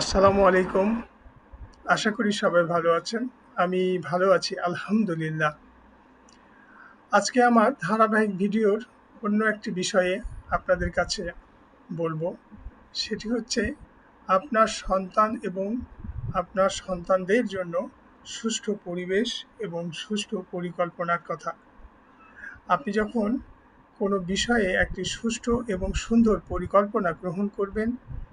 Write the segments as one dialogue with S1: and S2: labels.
S1: আসসালামু আলাইকুম। আশা করি সবাই ভালো আছেন। আমি ভালো আছি, আলহামদুলিল্লাহ। আজকে আমার ধারাবাহিক ভিডিওর অন্য একটি বিষয়ে আপনাদের কাছে বলব। সেটি হচ্ছে, আপনার সন্তান এবং আপনার সন্তানদের জন্য সুষ্ঠু পরিবেশ এবং সুষ্ঠু পরিকল্পনার কথা। আপনি যখন কোনো বিষয়ে একটি সুষ্ঠু এবং সুন্দর পরিকল্পনা গ্রহণ করবেন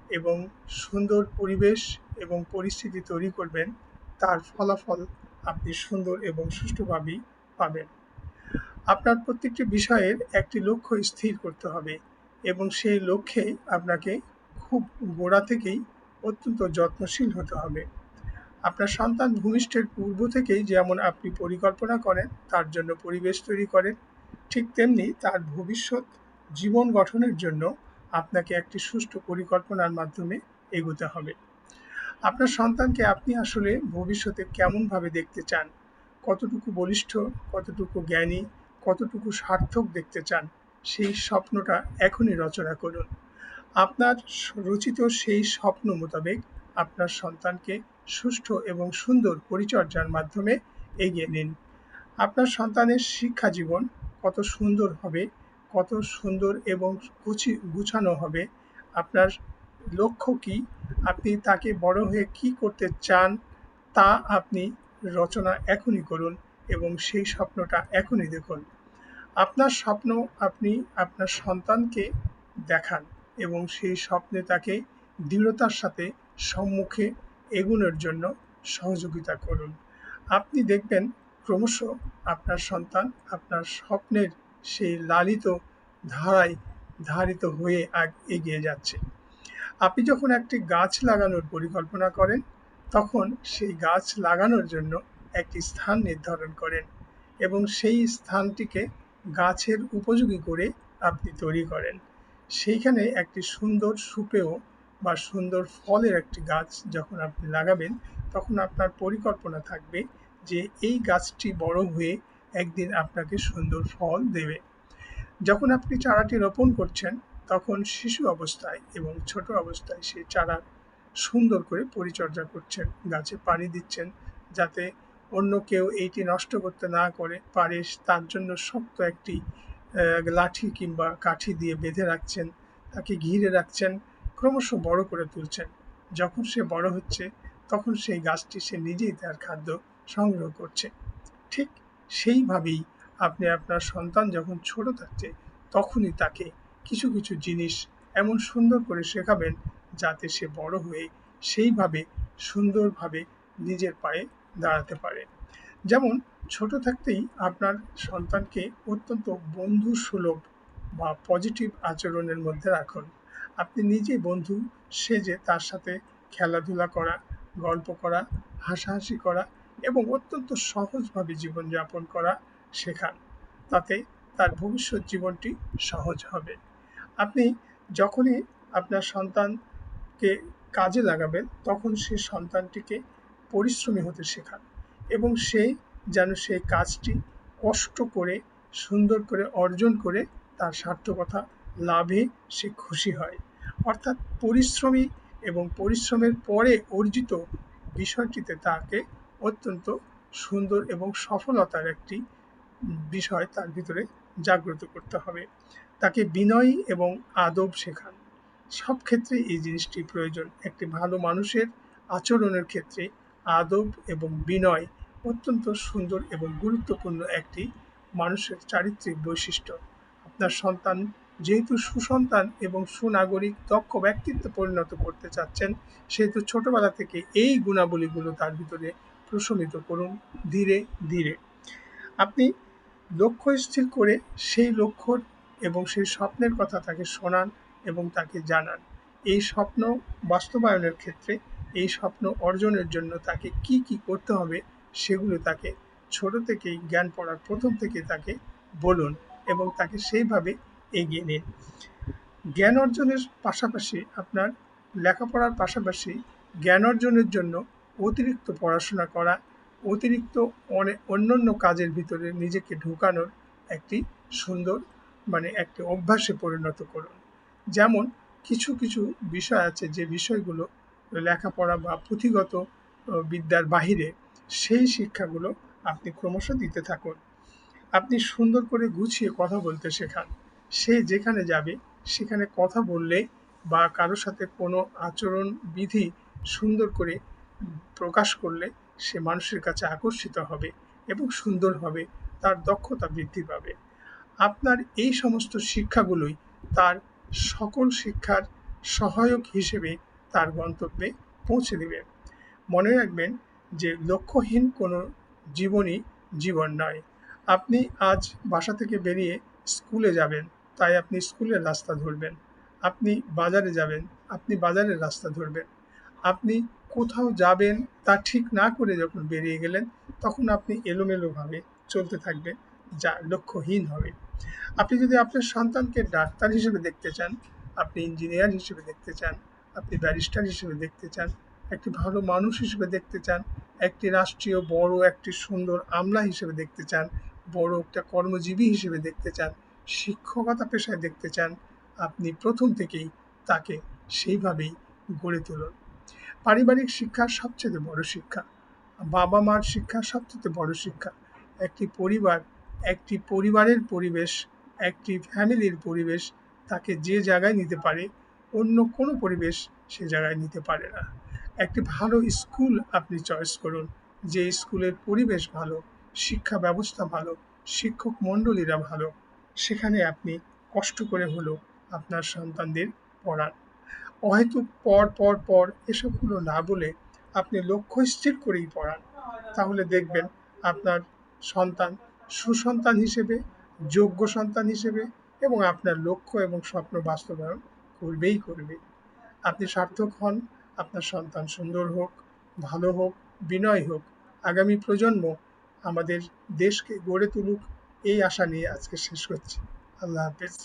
S1: এবং সুন্দর পরিবেশ এবং পরিস্থিতি তৈরি করবেন, তার ফলাফল আপনি সুন্দর এবং সুষ্ঠুভাবেই পাবেন। আপনার প্রত্যেকটি বিষয়ের একটি লক্ষ্য স্থির করতে হবে এবং সেই লক্ষ্যে আপনাকে খুব গোড়া থেকেই অত্যন্ত যত্নশীল হতে হবে। আপনার সন্তান ভূমিষ্ঠের পূর্ব থেকেই যেমন আপনি পরিকল্পনা করেন, তার জন্য পরিবেশ তৈরি করেন, ঠিক তেমনি তার ভবিষ্যৎ জীবন গঠনের জন্য আপনাকে একটি সুষ্ঠু পরিকল্পনার মাধ্যমে এগোতে হবে। আপনার সন্তানকে আপনি আসলে ভবিষ্যতে কেমনভাবে দেখতে চান? কতটুকু বলিষ্ঠ, কতটুকু জ্ঞানী, কতটুকু সার্থক দেখতে চান? সেই স্বপ্নটা এখনই রচনা করুন। আপনার রচিত সেই স্বপ্ন মোতাবেক আপনার সন্তানকে সুষ্ঠু এবং সুন্দর পরিচর্যার মাধ্যমে এগিয়ে নিন। আপনার সন্তানের শিক্ষা জীবন কত সুন্দর হবে কত সুন্দর এবং গুছি গুছানো হবে। আপনার লক্ষ্য কি? আপনি তাকে বড় হয়ে কি করতে চান তা আপনি রচনা এখনই করুন এবং সেই স্বপ্নটা এখনই দেখুন। আপনার স্বপ্ন আপনি আপনার সন্তানকে দেখান এবং সেই স্বপ্নে তাকে দৃঢ়তার সাথে সম্মুখে এগুনোর জন্য সহযোগিতা করুন। আপনি দেখবেন ক্রমশ আপনার সন্তান আপনার স্বপ্নের সেই লালিত ধারায় ধারিত হয়ে এগিয়ে যাচ্ছে। আপনি যখন একটি গাছ লাগানোর পরিকল্পনা করেন, তখন সেই গাছ লাগানোর জন্য একটি স্থান নির্ধারণ করেন এবং সেই স্থানটিকে গাছের উপযোগী করে আপনি তৈরি করেন। সেইখানে একটি সুন্দর সুপেয় বা সুন্দর ফলের একটি গাছ যখন আপনি লাগাবেন, তখন আপনার পরিকল্পনা থাকবে যে এই গাছটি বড় হয়ে একদিন আপনাকে সুন্দর ফল দেবে। যখন আপনি চারাটি রোপণ করছেন, তখন শিশু অবস্থায় এবং ছোট অবস্থায় সেই চারা সুন্দর করে পরিচর্যা করছেন, গাছে পানি দিচ্ছেন যাতে অন্য কেউ এইটি নষ্ট করতে না করে, পারে তার জন্য শক্ত একটি লাঠি কিংবা কাঠি দিয়ে বেঁধে রাখছেন, তাকে ঘিরে রাখছেন, ক্রমশ বড় করে তুলছেন। যখন সে বড় হচ্ছে, তখন সেই গাছটি সে নিজেই তার খাদ্য সংগ্রহ করছে। ঠিক সেইভাবেই আপনি আপনার সন্তান যখন ছোট থাকছে, তখনই তাকে কিছু কিছু জিনিস এমন সুন্দর করে শেখাবেন যাতে সে বড় হয়ে সেইভাবে সুন্দরভাবে নিজের পায়ে দাঁড়াতে পারে। যেমন, ছোট থাকতেই আপনার সন্তানকে অত্যন্ত বন্ধু সুলভ বা পজিটিভ আচরণের মধ্যে রাখুন। আপনি নিজে বন্ধু সেজে তার সাথে খেলাধুলা করা, গল্প করা, হাসাহাসি করা এবং অত্যন্ত সহজভাবে জীবনযাপন করা শেখান। তাতে তার ভবিষ্যৎ জীবনটি সহজ হবে। আপনি যখনই আপনার সন্তানকে কাজে লাগাবেন, তখন সে সন্তানটিকে পরিশ্রমী হতে শেখান এবং সে যেন সেই কাজটি কষ্ট করে, সুন্দর করে অর্জন করে তার সার্থকতা লাভে সে খুশি হয়। অর্থাৎ পরিশ্রমী এবং পরিশ্রমের পরে অর্জিত বিষয়টিতে তাকে অত্যন্ত সুন্দর এবং সফলতার একটি বিষয় তার ভিতরে জাগ্রত করতে হবে। তাকে বিনয় এবং আদব শেখান। সব ক্ষেত্রে এই জিনিসটি প্রয়োজন। একটি ভালো মানুষের আচরণের ক্ষেত্রে আদব এবং বিনয় অত্যন্ত সুন্দর এবং গুরুত্বপূর্ণ একটি মানুষের চারিত্রিক বৈশিষ্ট্য। আপনার সন্তান যেহেতু সুসন্তান এবং সুনাগরিক, দক্ষ ব্যক্তিত্ব পরিণত করতে চাচ্ছেন, সেহেতু ছোটবেলা থেকে এই গুণাবলীগুলো তার ভিতরে প্রশমিত করুন ধীরে ধীরে। আপনি লক্ষ্য স্থির করে সেই লক্ষ্য এবং সেই স্বপ্নের কথা তাকে শোনান এবং তাকে জানান। এই স্বপ্ন বাস্তবায়নের ক্ষেত্রে, এই স্বপ্ন অর্জনের জন্য তাকে কি কি করতে হবে সেগুলো তাকে ছোট থেকেই জ্ঞান পড়ার প্রথম থেকে তাকে বলুন এবং তাকে সেইভাবে এগিয়ে নিন। জ্ঞান অর্জনের পাশাপাশি আপনার লেখাপড়ার পাশাপাশি জ্ঞান অর্জনের জন্য অতিরিক্ত পড়াশোনা করা, অতিরিক্ত অনেক অন্যান্য কাজের ভিতরে নিজেকে ঢুকানোর একটি সুন্দর মানে একটি অভ্যাসে পরিণত করুন। যেমন কিছু কিছু বিষয় আছে যে বিষয়গুলো লেখাপড়া বা পুঁথিগত বিদ্যার বাহিরে সেই শিক্ষাগুলো আপনি ক্রমশ দিতে থাকুন। আপনি সুন্দর করে গুছিয়ে কথা বলতে শেখান। সে যেখানে যাবে, সেখানে কথা বললে বা কারোর সাথে কোনো আচরণ বিধি সুন্দর করে প্রকাশ করলে সে মানুষের কাছে আকর্ষিত হবে এবং সুন্দর হবে, তার দক্ষতা বৃদ্ধি পাবে। আপনার এই সমস্ত শিক্ষাগুলোই তার সকল শিক্ষার সহায়ক হিসেবে তার গন্তব্যে পৌঁছে দেবে। মনে রাখবেন যে লক্ষ্যহীন কোনো জীবনই জীবন নয়। আপনি আজ বাসা থেকে বেরিয়ে স্কুলে যাবেন, তাই আপনি স্কুলের রাস্তা ধরবেন। আপনি বাজারে যাবেন, আপনি বাজারের রাস্তা ধরবেন। আপনি কোথাও যাবেন তা ঠিক না করে যখন বেরিয়ে গেলেন, তখন আপনি এলোমেলোভাবে চলতে থাকবেন, যা লক্ষ্যহীন হবে। আপনি যদি আপনার সন্তানকে ডাক্তার হিসেবে দেখতে চান, আপনি ইঞ্জিনিয়ার হিসেবে দেখতে চান, আপনি ব্যারিস্টার হিসেবে দেখতে চান, একটি ভালো মানুষ হিসেবে দেখতে চান, একটি রাষ্ট্রীয় বড়, একটি সুন্দর আমলা হিসেবে দেখতে চান, বড় একটা কর্মজীবী হিসেবে দেখতে চান, শিক্ষকতা পেশায় দেখতে চান, আপনি প্রথম থেকেই তাকে সেইভাবেই গড়ে তুলুন। পারিবারিক শিক্ষা সবচেয়ে বড় শিক্ষা। বাবা মার শিক্ষা সবচেয়ে বড় শিক্ষা। একটি পরিবার, একটি পরিবারের পরিবেশ, একটি ফ্যামিলির পরিবেশ তাকে যে জায়গায় নিতে পারে, অন্য কোনো পরিবেশ সে জায়গায় নিতে পারে না। একটি ভালো স্কুল আপনি চয়েস করুন, যে স্কুলের পরিবেশ ভালো, শিক্ষা ব্যবস্থা ভালো, শিক্ষক মণ্ডলীরা ভালো। সেখানে আপনি কষ্ট করে হলেও আপনার সন্তানদের পড়ান। হয়তো পর পর পর এসবগুলো না বলে আপনি লক্ষ্য স্থির করেই পড়ান। তাহলে দেখবেন আপনার সন্তান সুসন্তান হিসেবে, যোগ্য সন্তান হিসেবে এবং আপনার লক্ষ্য এবং স্বপ্ন বাস্তবায়ন করবেই করবে। আপনি সার্থক হন, আপনার সন্তান সুন্দর হোক, ভালো হোক, বিনয় হোক, আগামী প্রজন্ম আমাদের দেশকে গড়ে তুলুক, এই আশা নিয়ে আজকে শেষ করছি। আল্লাহ হাফেজ।